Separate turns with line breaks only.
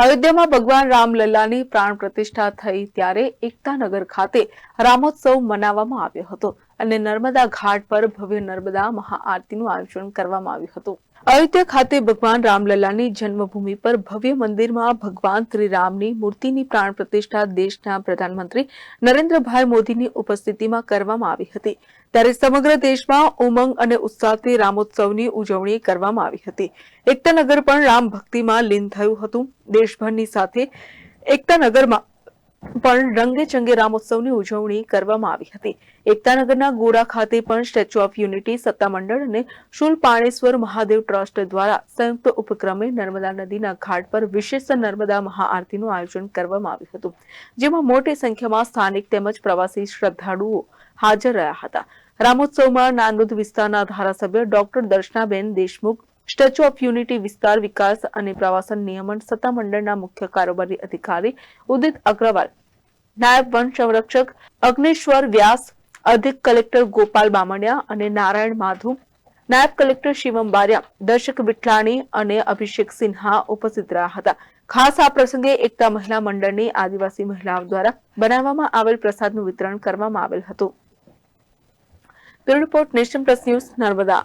અયોધ્યામાં ભગવાન રામલલ્લાની પ્રાણ પ્રતિષ્ઠા થઈ ત્યારે એકતાનગર ખાતે રામોત્સવ મનાવવામાં આવ્યો હતો અને નર્મદા ઘાટ પર ભવ્ય નર્મદા મહાઆરતીનું આયોજન કરવામાં આવ્યું હતું. અયોધ્યા ખાતે ભગવાન રામલલ્લાની જન્મભૂમિ પર ભવ્ય મંદિરમાં ભગવાન શ્રી રામની મૂર્તિની પ્રાણ પ્રતિષ્ઠા દેશના પ્રધાનમંત્રી નરેન્દ્રભાઈ મોદીની ઉપસ્થિતિમાં કરવામાં આવી હતી. ત્યારે સમગ્ર દેશમાં ઉમંગ અને ઉત્સાહથી રામોત્સવની ઉજવણી કરવામાં આવી હતી. એકતાનગર પણ રામ ભક્તિમાં લીન થયું હતું. દેશભરની સાથે એકતાનગરમાં પણ રંગે ચંગે રામોત્સવની ઉજવણી કરવામાં આવી હતી. એકતાનગરના ગોરા ખાતે પણ સ્ટેચ્યુ ઓફ યુનિટી સત્તામંડળ અને શુલપાણેશ્વર મહાદેવ ટ્રસ્ટ દ્વારા સંયુક્ત ઉપક્રમે નર્મદા નદીના ઘાટ પર વિશેષ નર્મદા મહાઆરતીનું આયોજન કરવામાં આવ્યું હતું. જેમાં મોટી સંખ્યામાં સ્થાનિક તેમજ પ્રવાસી શ્રદ્ધાળુઓ હાજર રહ્યા હતા. રામોત્સવમાં નાંદોદ વિસ્તારના ધારાસભ્ય doctor Darshanaben Deshmukh Statue of Unity વિસ્તાર વિકાસ અને પ્રવાસન નિયમન સત્તામંડળના મુખ્ય કારોબારી અધિકારી ઉદિત અગ્રવાલ, નાયબ વન સંરક્ષક અગ્નેશ્વર વ્યાસ, અધિક કલેક્ટર ગોપાલ બામણિયા અને નારાયણ માધુ, નાયબ કલેક્ટર શિવમ બારિયા, દર્શક વિઠલાણી અને અભિષેક સિન્હા ઉપસ્થિત રહ્યા હતા. ખાસ આ પ્રસંગે એકતા મહિલા મંડળની આદિવાસી મહિલાઓ દ્વારા બનાવવામાં આવેલ પ્રસાદનું વિતરણ કરવામાં આવેલ હતું. Report Nation Plus News Narmada.